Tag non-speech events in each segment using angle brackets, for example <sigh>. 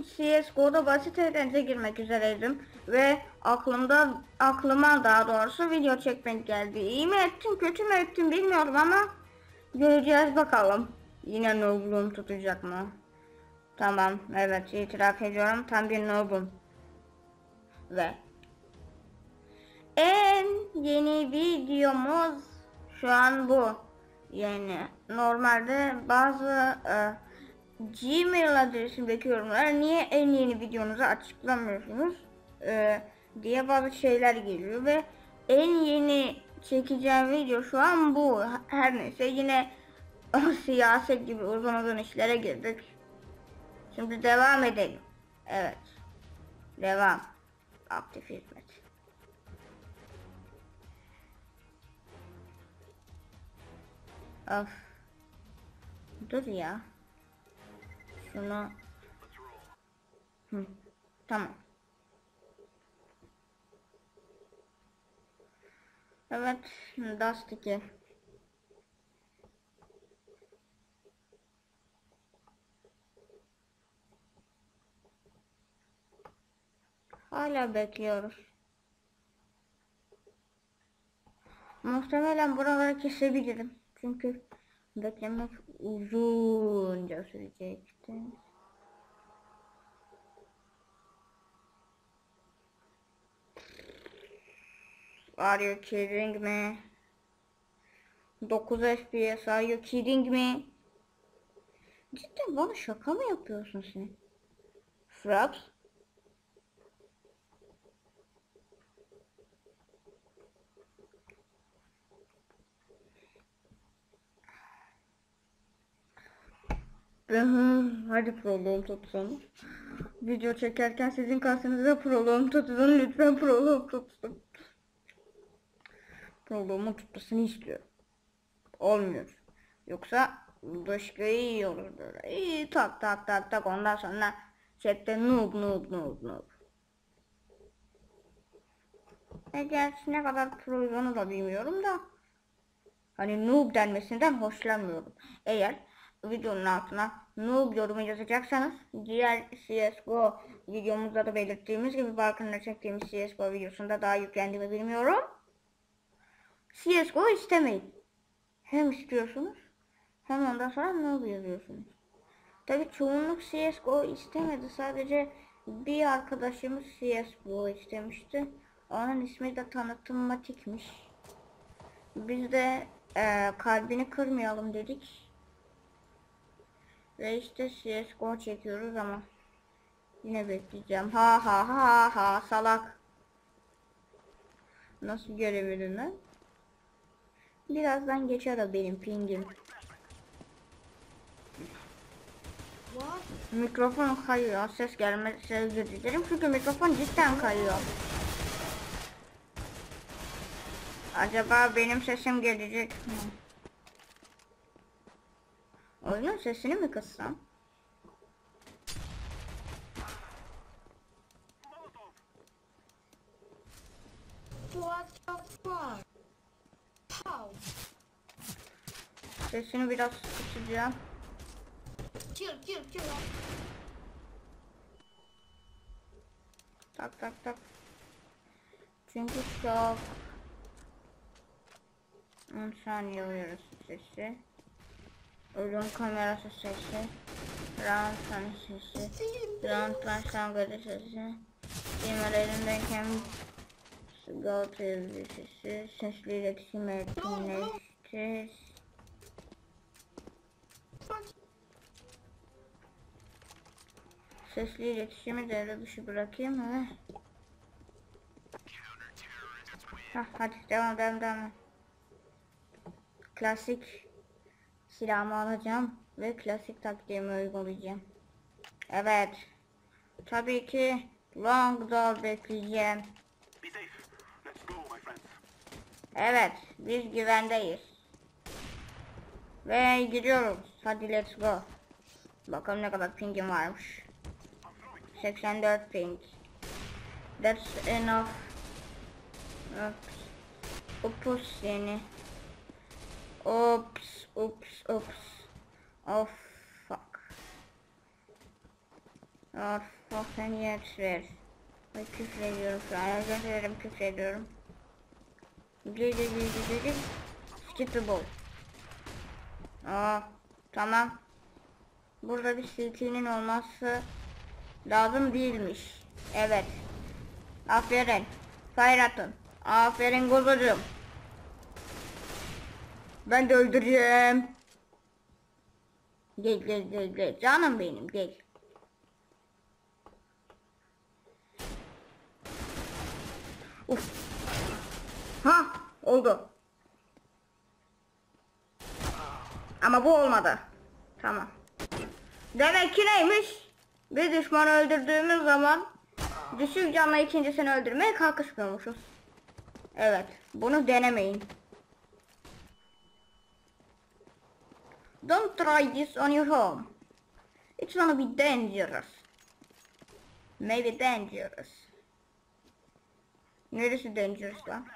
için CSGO'da basit eğlence girmek üzereydim ve aklımda aklıma daha doğrusu video çekmek geldi. İyi mi ettim kötü mü ettim bilmiyorum ama göreceğiz bakalım. Yine noob'luğum tutacak mı? Tamam evet itiraf ediyorum tam bir noob'um. Ve en yeni videomuz şu an bu. Yani normalde bazı e, Gmail adresimdeki yorumlara niye en yeni videonuzu açıklamıyorsunuz e, diye bazı şeyler geliyor ve en yeni çekeceğim video şu an bu. Her neyse yine <laughs> siyaset gibi uzun uzun işlere girdik. Şimdi devam edelim. Evet. Devam. Aktif hizmet. Of. Dur ya. Şunu. Hı. Tamam. Evet. Dust 2. Hala bekliyoruz. Muhtemelen buraları kesebilirim. Çünkü beklemek uzunca sürecekti. Are you kidding me? 9 FPS are you kidding me? Cidden bana şaka mı yapıyorsun sen? Fraps? Hadi proloğum tutsun. Video çekerken sizin karşınızda proloğum tutsun. Lütfen proloğum tutsun. Proloğumun tutmasını istiyorum. Olmuyor. Yoksa dışkıyı yiyoruz böyle. İyi tak tak tak tak ondan sonra chatte noob noob noob noob. E gerçi ne kadar proyunu da bilmiyorum da. Hani noob denmesinden hoşlanmıyorum. Eğer videonun altına noob yorumu yazacaksanız diğer CSGO videomuzda da belirttiğimiz gibi Balkan'da çektiğimiz CSGO videosunda daha yüklendi mi bilmiyorum. CSGO istemeyin. Hem istiyorsunuz hem ondan sonra noob yazıyorsunuz. Tabi çoğunluk CSGO istemedi. Sadece bir arkadaşımız CSGO istemişti. Onun ismi de tanıtımmatikmiş. Biz de e, kalbini kırmayalım dedik. Ve işte CSGO çekiyoruz ama yine bekleyeceğim. Ha ha ha ha salak. Nasıl ben? Birazdan geçer o benim pingim. Mikrofon kayıyor. Ses gelmezse özür dilerim. Çünkü mikrofon cidden kayıyor. Acaba benim sesim gelecek mi? Oyunun sesini mi kıssam? Sesini biraz kısacağım. Kill, kill, kill. Tak tak tak. Çünkü çok 10 saniye uyarısı sesi. Ölüm kamerası sesi. Round sonu sesi. Round başlangıcı sesi. Gamer elindeyken sigorta yazıcı sesi. Sesli iletişim etkinleşti. Sesli iletişimi devre dışı bırakayım mı? Hah, hadi devam devam devam. Klasik silahımı alacağım ve klasik taktiğimi uygulayacağım. Evet. Tabii ki long door bekleyeceğim. Evet, biz güvendeyiz. Ve gidiyoruz. Hadi let's go. Bakalım ne kadar pingim varmış. 84 ping. That's enough. Oops. Ups yani. Oops, oops, oops. Oh fuck. Of of sen yeter. Ay küfür ediyorum şu an. Özür dilerim küfür ediyorum. Gel gel gel. Skip. Aa, tamam. Burada bir CT'nin olması lazım değilmiş. Evet. Aferin. Fire atın. Aferin kuzucuğum. Ben de öldüreceğim. Gel gel gel gel. Canım benim gel. Uf. Ha oldu. Ama bu olmadı. Tamam. Demek ki neymiş? Bir düşmanı öldürdüğümüz zaman düşük canla ikincisini öldürmeye kalkışmıyormuşuz. Evet. Bunu denemeyin. Don't try this on your home. It's gonna be dangerous. Maybe dangerous. Neresi dangerous lan?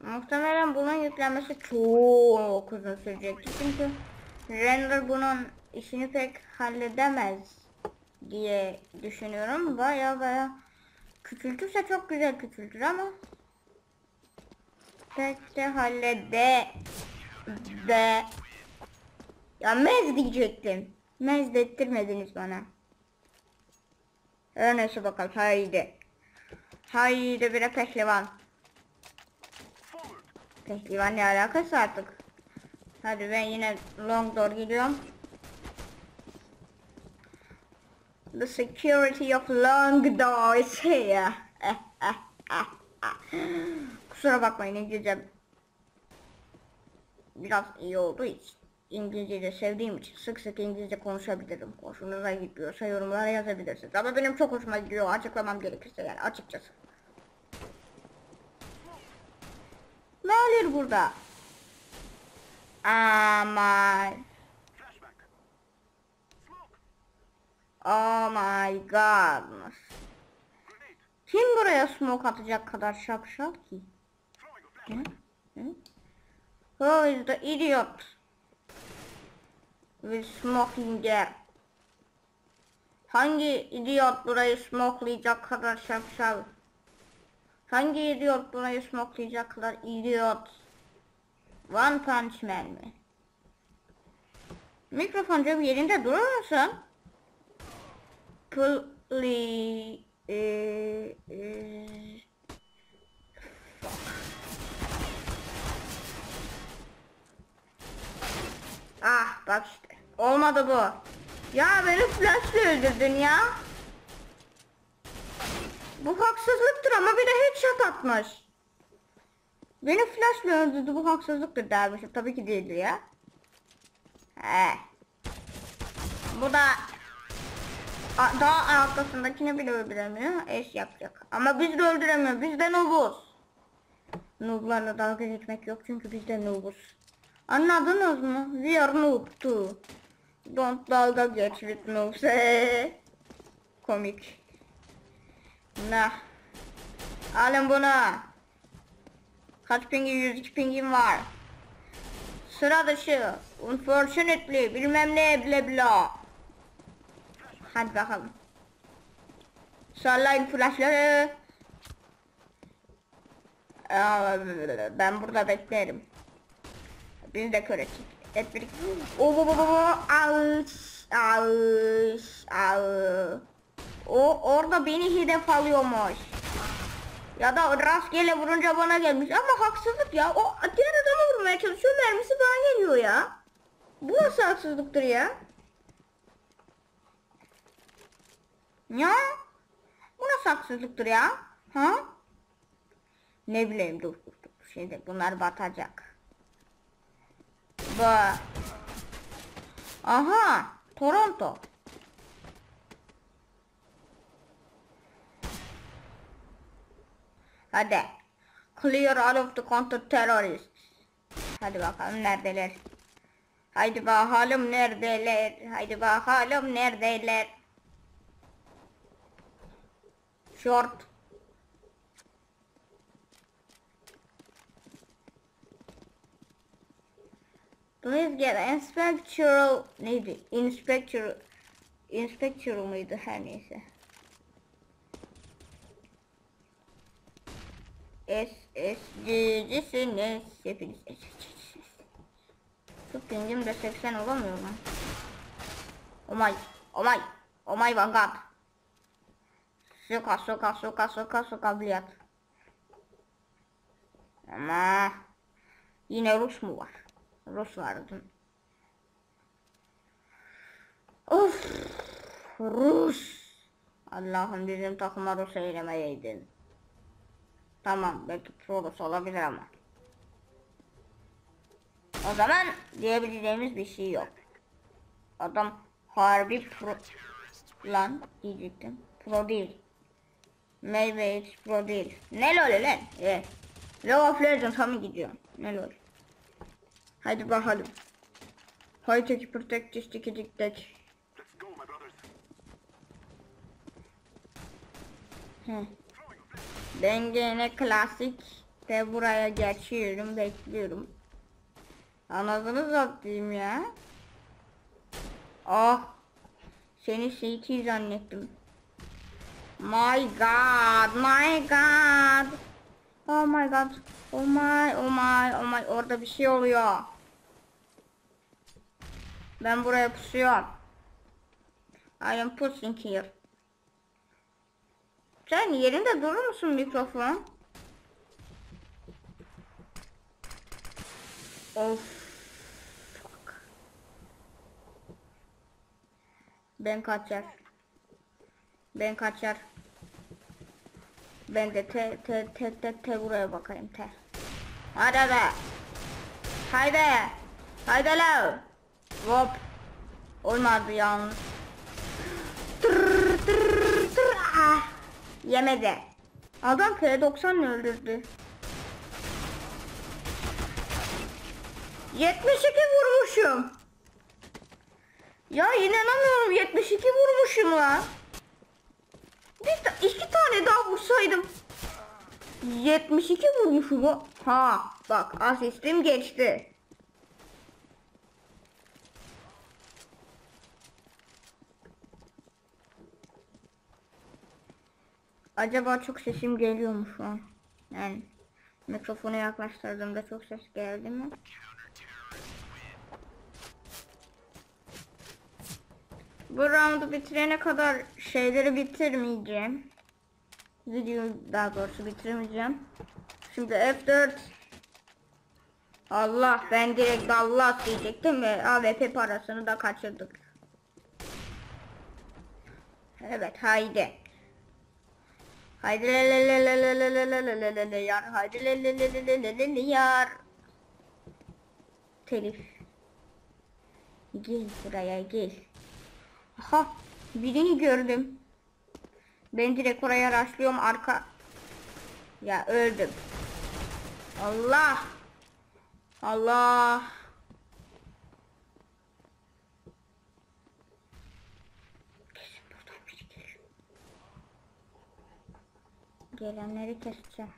Muhtemelen bunun yüklenmesi çok uzun sürecekti çünkü render bunun işini pek halledemez diye düşünüyorum. Baya baya küçültürse çok güzel küçültür ama pek de hallede de ya mez diyecektim. Mez dettirmediniz bana. Her bakalım haydi. Haydi bire pehlivan. Pehlivan ne alakası artık. Hadi ben yine long door gidiyorum. The security of door is here. <laughs> Kusura bakmayın İngilizce biraz iyi olduğu için. İngilizceyi de sevdiğim için sık sık İngilizce konuşabilirim. Hoşunuza gidiyorsa yorumlara yazabilirsiniz. Ama benim çok hoşuma gidiyor açıklamam gerekirse yani açıkçası. Ne oluyor burada? Aman. Flashback! Smoke! Oh my god. Kim buraya smoke atacak kadar şapşal ki? Who is the idiot? With smoking there. Hangi idiot burayı smokelayacak kadar şapşal? Hangi idiot burayı smokelayacak kadar idiot? One Punch Man mi? Mikrofoncu yerinde durur musun? Please. Ee, ee, Ah bak işte. Olmadı bu. Ya beni flashla öldürdün ya. Bu haksızlıktır ama bir de headshot atmış. Beni flashla öldürdü bu haksızlıktır dermişim. Tabii ki değildir ya. He. Bu da daha arkasındakini bile öldüremiyor. Eş yapacak. Ama biz de öldüremiyor. Biz de noobuz. Nooblarla dalga geçmek yok çünkü biz de noobuz. Anladınız mı? We are noob too. Don't dalga geç with noobs. <laughs> Komik. Nah. Alın bunu. Kaç pingi? 102 pingim var. Sıra dışı. Unfortunately. Bilmem ne bla bla. Hadi bakalım. Sallayın flashları. Ben burada beklerim. Biz de kör ettik. Hep birlikte. O bu bu bu bu. Ağış. Ağış. Ağış. O orada beni hedef alıyormuş. Ya da rastgele vurunca bana gelmiş ama haksızlık ya. O diğer adamı vurmaya çalışıyor mermisi bana geliyor ya. Bu nasıl haksızlıktır ya? Ya? Bu nasıl haksızlıktır ya? Ha? Ne bileyim dur dur dur. Şimdi bunlar batacak. Bu. Aha. Toronto. Hadi. Clear all of the counter terrorists. Hadi bakalım neredeler. Haydi bakalım neredeler. Haydi bakalım neredeler. Short. Please get inspectoral neydi? Inspector inspectoral mıydı her neyse. SSG'cisiniz hepiniz SSG'cisiniz. Şu pingim de 80 olamıyor lan. Oh my, oh my, oh my god. Soka soka soka soka soka bilyat. Ama yine Rus mu var? Rus vardı. Of Rus. Allah'ım bizim takıma Rus eylemeyeydin. Tamam belki pro Rus olabilir ama. O zaman diyebileceğimiz bir şey yok. Adam harbi pro lan diyecektim. Pro değil. İt's pro değil. Ne lol lan? Evet. League of Legends mı gidiyor? Ne lol? Hadi bakalım. Tech protect this tiki tik tek. Let's go, my brothers. Heh. Ben gene klasik de buraya geçiyorum bekliyorum. Anasını satayım ya. Ah. Seni CT zannettim. My god, my god. Oh my god. Oh my, oh my, oh my. Orada bir şey oluyor. Ben buraya pusuyorum. I am pushing here. Sen yerinde durur musun mikrofon? Of. Fuck. Ben kaçar. Ben kaçar. Ben de te te te te te buraya bakayım te. Hadi hadi. Haydi. Haydi la. Hop. Olmadı yalnız. Tırr, tırr, tırr. Ah. Yemedi. Adam P90 öldürdü. 72 vurmuşum. Ya inanamıyorum 72 vurmuşum lan. Tane daha vursaydım. 72 vurmuşum o. Ha bak asistim geçti. Acaba çok sesim geliyor mu şu an? Yani mikrofonu yaklaştırdığımda çok ses geldi mi? Bu roundu bitirene kadar şeyleri bitirmeyeceğim videoyu daha doğrusu bitiremeyeceğim. Şimdi F4 Allah ben direkt Allah diyecektim ve AWP parasını da kaçırdık. Evet haydi. Haydi yar haydi yar. Telif. Gel buraya gel. Aha birini gördüm. Ben direkt oraya rastlıyorum arka. Ya öldüm. Allah. Allah. Gelenleri keseceğim.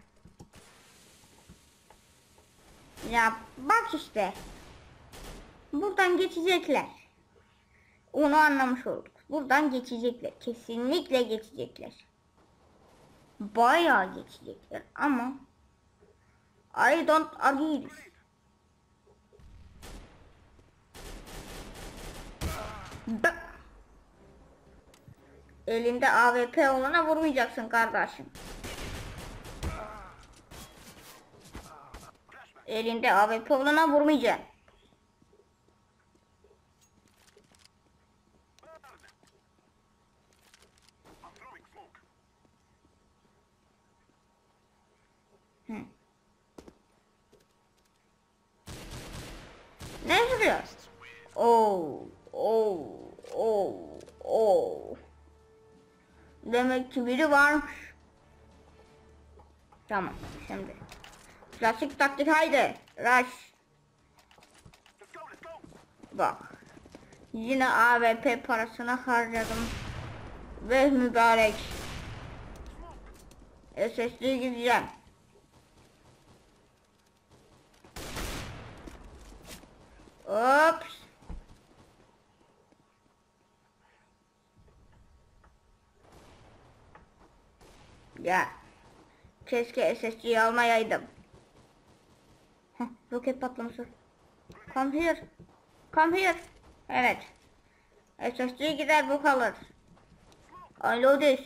Ya bak işte. Buradan geçecekler. Onu anlamış olduk. Buradan geçecekler. Kesinlikle geçecekler. Bayağı geçecekler ama I don't agree. Elinde AWP olana vurmayacaksın kardeşim. Elinde AWP olana vurmayacaksın. Vuruyor? Oo, oo, oo, oo. Demek ki biri varmış. Tamam, şimdi. Klasik taktik haydi. Rush. Bak. Yine AWP parasını harcadım. Ve mübarek. SSD gideceğim. Hop. Ya. Keşke SSC'yi almayaydım. Heh, roket patlaması. Come here. Come here. Evet. SSC gider bu kalır. Unload this.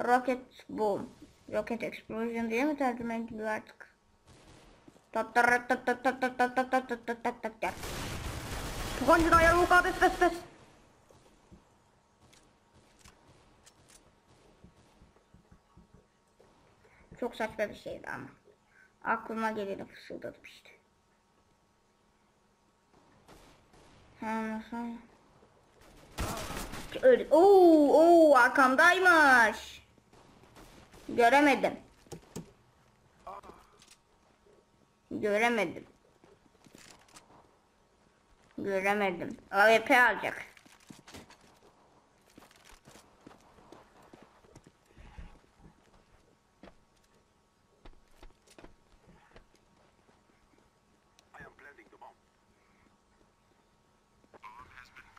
Rocket boom. Rocket explosion diye mi tercüme ediliyor artık? Покончено, я лука, без, без, без. Çok saçma bir şeydi ama. Aklıma geleni fısıldadım işte. Anlasana. Öyle. Oo, oo arkamdaymış. Göremedim. Göremedim. Göremedim. AWP alacak.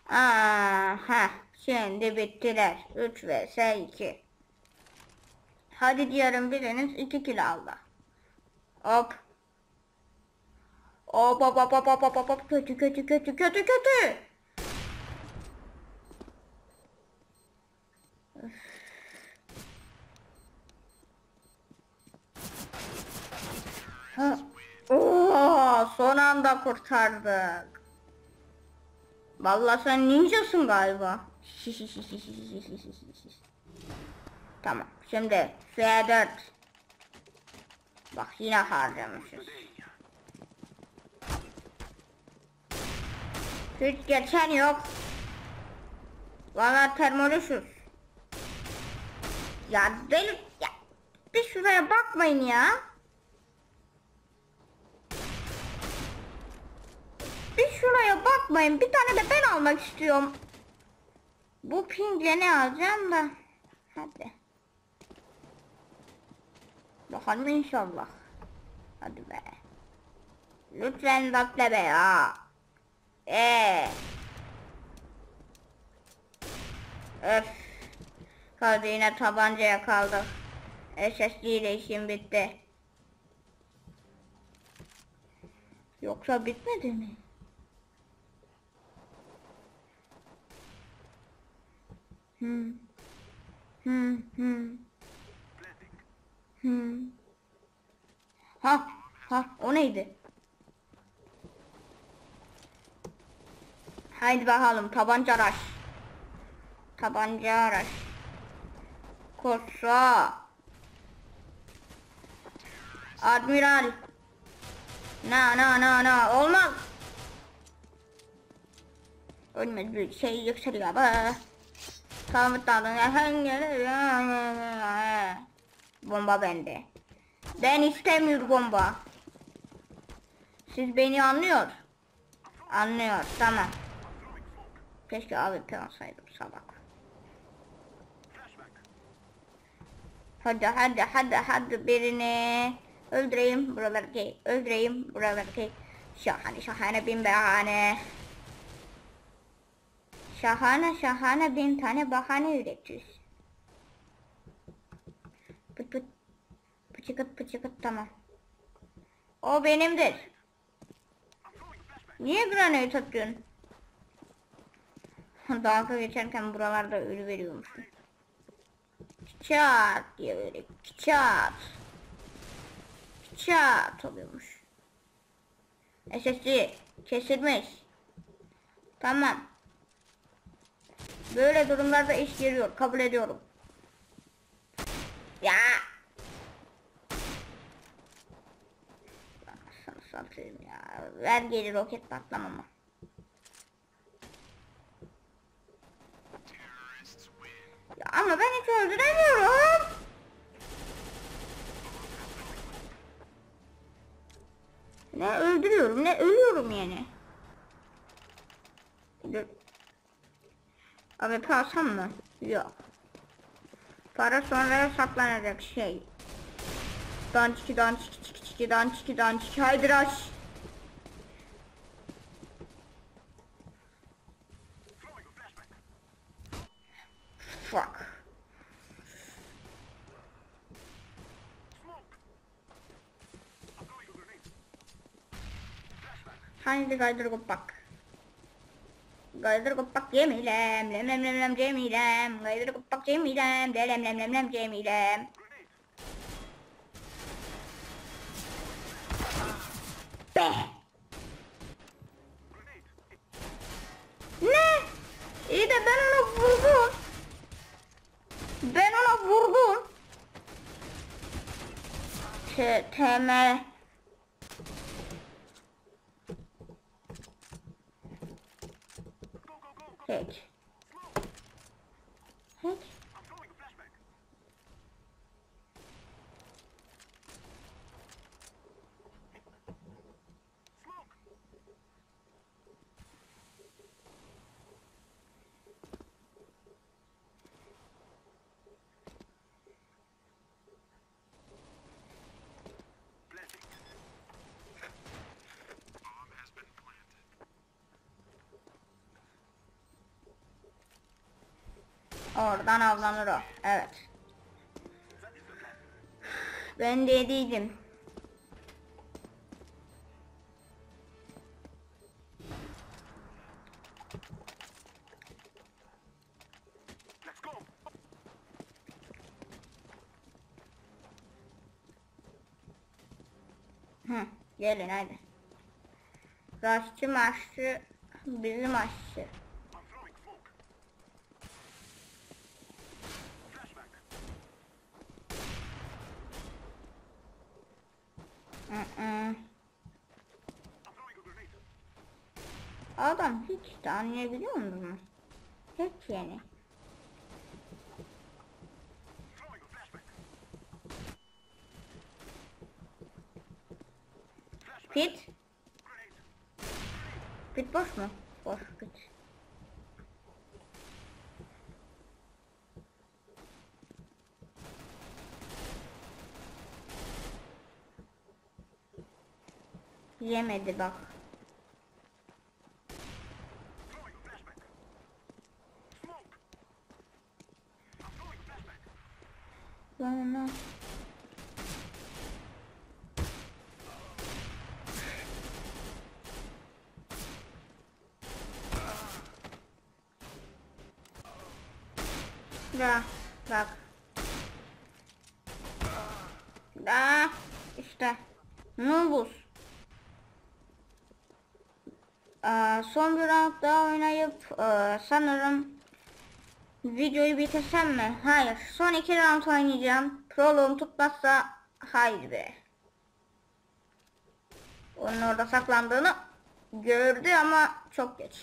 Aha, şimdi bittiler. 3 vs 2. Hadi diyorum biriniz 2 kilo aldı. Hop. Hop hop hop hop hop hop hop kötü kötü kötü kötü kötü. Ha. Oo, son anda kurtardık. Vallahi sen ninjasın galiba. tamam. Şimdi S4. Bak yine harcamışız. Hiç geçen yok. Valla termolüşüz. Ya deli... Ya, bir şuraya bakmayın ya. Bir şuraya bakmayın. Bir tane de ben almak istiyorum. Bu pingle ne alacağım da. Hadi. Bakalım inşallah. Hadi be. Lütfen bekle be ya. Eee. Öf. Kaldı yine tabancaya kaldı. SSD ile işim bitti. Yoksa bitmedi mi? Hmm. Hmm. Hmm. Ha, ha, o neydi? Haydi bakalım tabanca araç. Tabanca araç. Kosa. Admiral. Na na na na olmaz. Ölmez bir şey yükseliyor. Tamam tamam. Bomba bende. Ben istemiyorum bomba. Siz beni anlıyor. Anlıyor tamam. Keşke AWP alsaydım salak. Hadi hadi hadi hadi birini öldüreyim buraları öldüreyim buraları şahane şahane bin bahane. Şahane şahane bin tane bahane üretiyoruz. Pıt pıt. Pıçıkıt pıçıkıt tamam. O benimdir. Niye granate atıyorsun <laughs> dalga geçerken buralarda ölü veriyormuşum çat diye böyle çat çat oluyormuş. SSD kesilmiş. Tamam. Böyle durumlarda iş geliyor. Kabul ediyorum. Ya. Sana satayım ya. Ver geri roket patlamama. Ama ben hiç öldüremiyorum. Ne öldürüyorum ne ölüyorum yani. Abi alsam mı? Yok. Para sonra saklanacak şey. Dançiki dançiki çiki çiki dançiki dançiki haydi rush. Fuck. Kopak. Kaydır kopak Cemilem, lem lem lem lem Cemilem, kaydır kopak Cemilem, de lem lem lem lem Cemilem. Be! Ne? İyi de ben ona vurdum. Ben ona vurdum. T TM Hiç. Oradan avlanır o. Evet. Ben go. Hı, gelin hadi. Raşçı maççı bizim aşçı. Grenade. Adam hiç de anlayabiliyor musun? Hiç yani. Pit. Pit boş mu? Boş pit. A flashbang. Bana. Da bak. Da işte. Nubus. Ee, son bir round daha oynayıp ee, sanırım videoyu bitirsem mi? Hayır. Son iki round oynayacağım. Proloğum tutmazsa haydi be. Onun orada saklandığını gördü ama çok geç.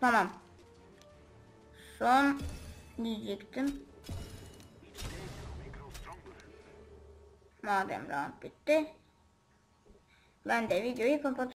Tamam. Son diyecektim. Madem round bitti. Ben de videoyu kapatıyorum.